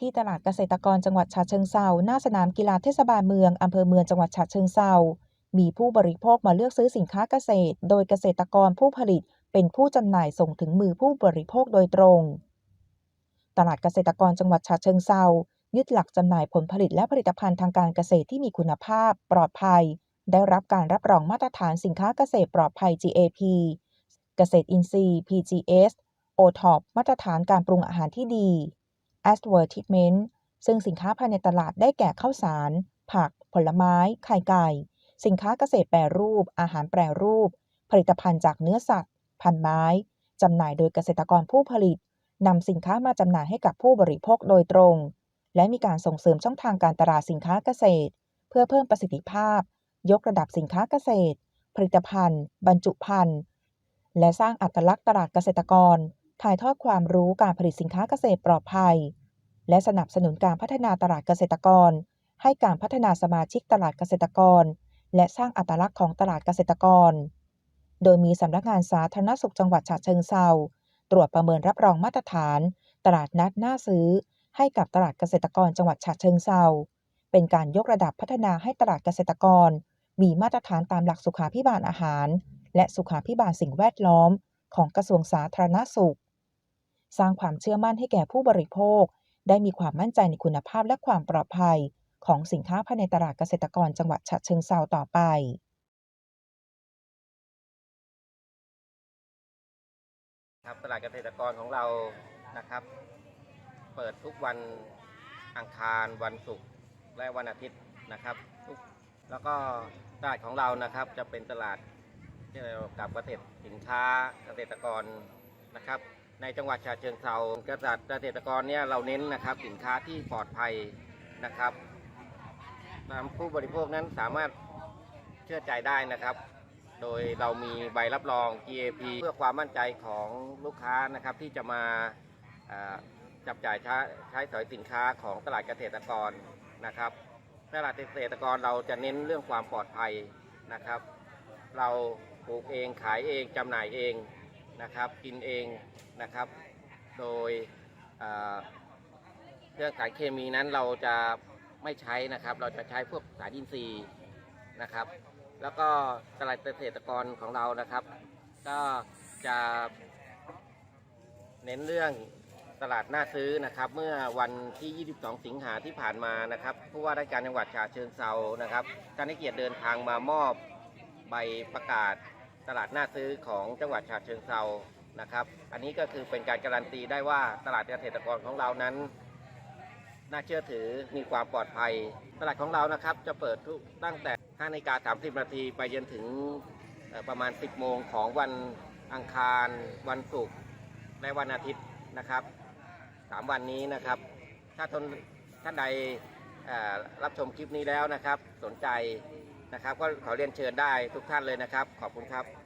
ที่ตลาดเกษตรกรจังหวัดฉะเชิงเซาหน้าสนามกีฬาเทศบาลเมืองอำเภอเมืองจังหวัดฉะเชิงเซามีผู้บริโภคมาเลือกซื้อสินค้าเกษตร โดยเกษตรกรผู้ผลิตเป็นผู้จำหน่ายส่งถึงมือผู้บริโภคโดยตรง ตลาดเกษตรกรจังหวัดฉะเชิงเซายึดหลักจำหน่ายผลผลิตและผลิตภัณฑ์ทางการเกษตรที่มีคุณภาพ ปลอดภัย ได้รับการรับรองมาตรฐานสินค้าเกษตรปลอดภัย GAP เกษตรอินทรีย์ PGS OTOP มาตรฐานการปรุงอาหารที่ดี Advertisement ซึ่งสินค้าภายในตลาดได้แก่ข้าวสาร ผัก ผลไม้ ไข่ไก่ สินค้าเกษตรแปรรูป อาหารแปรรูป ผลิตภัณฑ์จากเนื้อสัตว์ พันไม้ จำหน่ายโดยเกษตรกรผู้ผลิตนำสินค้ามาจำหน่ายให้กับผู้บริโภคโดยตรง และมีการส่งเสริมช่องทางการตลาดสินค้าเกษตร เพื่อเพิ่มประสิทธิภาพ ยกระดับสินค้าเกษตร ผลิตภัณฑ์ บรรจุภัณฑ์ และสร้างอัตลักษณ์ตลาดเกษตรกร ถ่ายทอดความรู้การผลิตสินค้าเกษตรปลอดภัย และสนับสนุนการพัฒนาตลาดเกษตรกร ให้การพัฒนาสมาชิกตลาดเกษตรกร และสร้างอัตลักษณ์ของตลาดเกษตรกร โดยมีสำนักงานสาธารณสุขจังหวัดฉะเชิงเซาตรวจประเมินรับรองมาตรฐาน ตลาดนัดหน่าซื้อ ให้กับตลาดเกษตรกรจังหวัดฉะเชิงเซาเป็นการยกระดับพัฒนาให้ตลาดเกษตรกร มีมาตรฐานตามหลักสุขาพิบาลอาหาร และสุขาพิบาลสิ่งแวดล้อมของกระทรวงสาธารณสุข สร้างความเชื่อมั่นให้แก่ผู้บริโภค ได้มีความมั่นใจในคุณภาพและความปลอดภัย ของสินค้าภายในตลาดเกษตรกรจังหวัดฉะเชิงเซาต่อไปครับตลาดเกษตรกรของเรานะครับ เปิดทุกวันอังคารวันศุกร์และวันอาทิตย์นะครับแล้วก็ตลาดของเรานะครับจะเป็นตลาดเกี่ยวกับเกษตรสินค้าเกษตรกรนะครับ ในจังหวัดฉะเชิงเทราเกษตรเกษตรกรเนี่ยเราเน้นนะครับสินค้าที่ปลอดภัยนะครับตามผู้บริโภคนั้นสามารถเชื่อใจได้นะครับ โดยเรามีใบรับรอง GAP เพื่อความมั่นใจของลูกค้านะครับที่จะมาจับจ่ายใช้ใช้สอยสินค้าของตลาดเกษตรกรนะครับ ตลาดเกษตรกรเราจะเน้นเรื่องความปลอดภัยนะครับ เราปลูกเองขายเองจำหน่ายเอง นะครับกินเองนะครับ โดยเรื่องสารเคมีนั้นเราจะไม่ใช้นะครับ เราจะใช้พวกสารอินทรีย์นะครับ แล้วก็ตลาดเกษตรกรของเรานะครับ ก็จะเน้นเรื่องตลาดหน้าซื้อนะครับ เมื่อวันที่ 22 สิงหาที่ผ่านมานะครับผู้ว่าราชการจังหวัดฉะเชิงเซานะครับท่านให้เกียรติเดินทางมามอบใบประกาศ ตลาดน้าซื้อของจังหวัดฉะเชิงเซานะครับ อันนี้ก็คือเป็นการการันตีได้ว่าตลาดเกษตรกรของเรานั้น น่าเชื่อถือมีความปลอดภัย ตลาดของเรานะครับจะเปิดทุกตั้งแต่5นาฬิกา30 นาทีไปจนถึงประมาณ 10 โมงของวันอังคาร วันศุกร์และวันอาทิตย์นะครับ 3 วันนี้นะครับ ถ้าทนท่านใดรับชมคลิปนี้แล้วนะครับ สนใจ นะครับ ก็ขอเรียนเชิญได้ทุกท่านเลยนะครับ ขอบคุณครับ